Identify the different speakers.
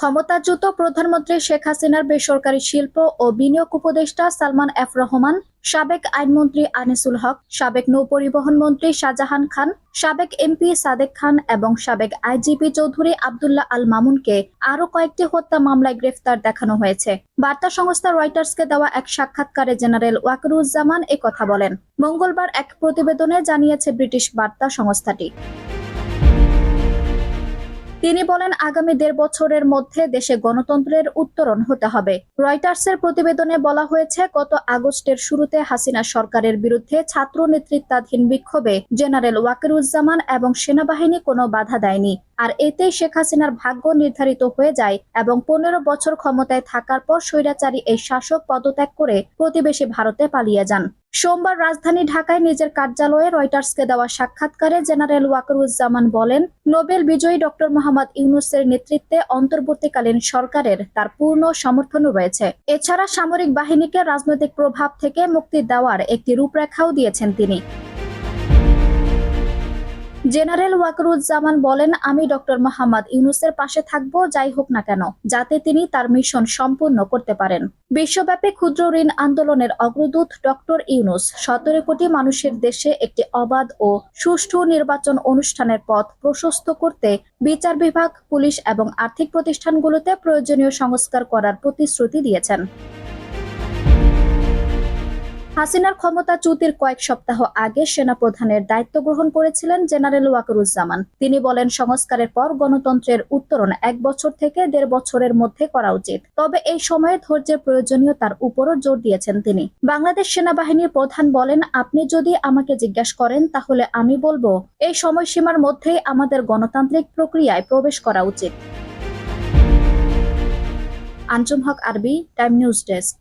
Speaker 1: ক্ষমতাচ্যুত প্রধানমন্ত্রী শেখ হাসিনার বেসরকারি শিল্প ও বিনিয়োগ উপদেষ্টা সালমান এফ রহমান, সাবেক আইনমন্ত্রী আনিসুল হক, সাবেক নৌপরিবহন মন্ত্রী শাহজাহান খান, সাবেক এমপি সাদেক খান এবং সাবেক আইজিপি চৌধুরী আবদুল্লাহ আল মামুনকে আরও কয়েকটি হত্যা মামলায় গ্রেফতার দেখানো হয়েছে। বার্তা সংস্থা রয়টার্সকে দেওয়া এক সাক্ষাৎকারে জেনারেল ওয়াকরুজ্জামান কথা বলেন। মঙ্গলবার এক প্রতিবেদনে জানিয়েছে ব্রিটিশ বার্তা সংস্থাটি। তিনি বলেন, আগামী দেড় বছরের মধ্যে দেশে গণতন্ত্রের উত্তরণ হতে হবে। রয়টার্সের প্রতিবেদনে বলা হয়েছে, গত আগস্টের শুরুতে হাসিনা সরকারের বিরুদ্ধে ছাত্র নেতৃত্বাধীন বিক্ষোভে জেনারেল ওয়াকিরুজ্জামান এবং সেনাবাহিনী কোনো বাধা দেয়নি। আর এতেই শেখ হাসিনার ভাগ্য নির্ধারিত হয়ে যায় এবং পনেরো বছর ক্ষমতায় থাকার পর স্বৈরাচারী এই শাসক পদত্যাগ করে প্রতিবেশী ভারতে পালিয়ে যান। সোমবার রাজধানী ঢাকায় নিজের কার্যালয়ে রয়টার্সকে দেওয়া সাক্ষাৎকারে জেনারেল ওয়াকরুজ্জামান বলেন, নোবেল বিজয়ী ডক্টর মোহাম্মদ ইউনুসের নেতৃত্বে অন্তর্বর্তীকালীন সরকারের তার পূর্ণ সমর্থন রয়েছে। এছাড়া সামরিক বাহিনীকে রাজনৈতিক প্রভাব থেকে মুক্তি দেওয়ার একটি রূপরেখাও দিয়েছেন তিনি। জেনারেল ওয়াকরুজ্জামান বলেন, আমি ডক্টর মোহাম্মদ ইউনুসের পাশে থাকব, যাই হোক না কেন, যাতে তিনি তার মিশন সম্পূর্ণ করতে পারেন। বিশ্বব্যাপী ক্ষুদ্র ঋণ আন্দোলনের অগ্রদূত ডক্টর ইউনুস সতেরো কোটি মানুষের দেশে একটি অবাধ ও সুষ্ঠু নির্বাচন অনুষ্ঠানের পথ প্রশস্ত করতে বিচার বিভাগ, পুলিশ এবং আর্থিক প্রতিষ্ঠানগুলোতে প্রয়োজনীয় সংস্কার করার প্রতিশ্রুতি দিয়েছেন। হাসিনার ক্ষমতা ক্ষমতাচ্যুতির কয়েক সপ্তাহ আগে সেনাপ্রধানের দায়িত্ব গ্রহণ করেছিলেন জেনারেল ওয়াকরুজ্জামান। তিনি বলেন, সংস্কারের পর গণতন্ত্রের উত্তরণ এক বছর থেকে দেড় বছরের মধ্যে করা উচিত। তবে এই সময়ে ধৈর্যের প্রয়োজনীয়তার উপরও জোর দিয়েছেন তিনি। বাংলাদেশ সেনাবাহিনীর প্রধান বলেন, আপনি যদি আমাকে জিজ্ঞাসা করেন, তাহলে আমি বলব, এই সময়সীমার মধ্যেই আমাদের গণতান্ত্রিক প্রক্রিয়ায় প্রবেশ করা উচিত। আঞ্জুম হক, আরবি, টাইম নিউজ ডেস্ক।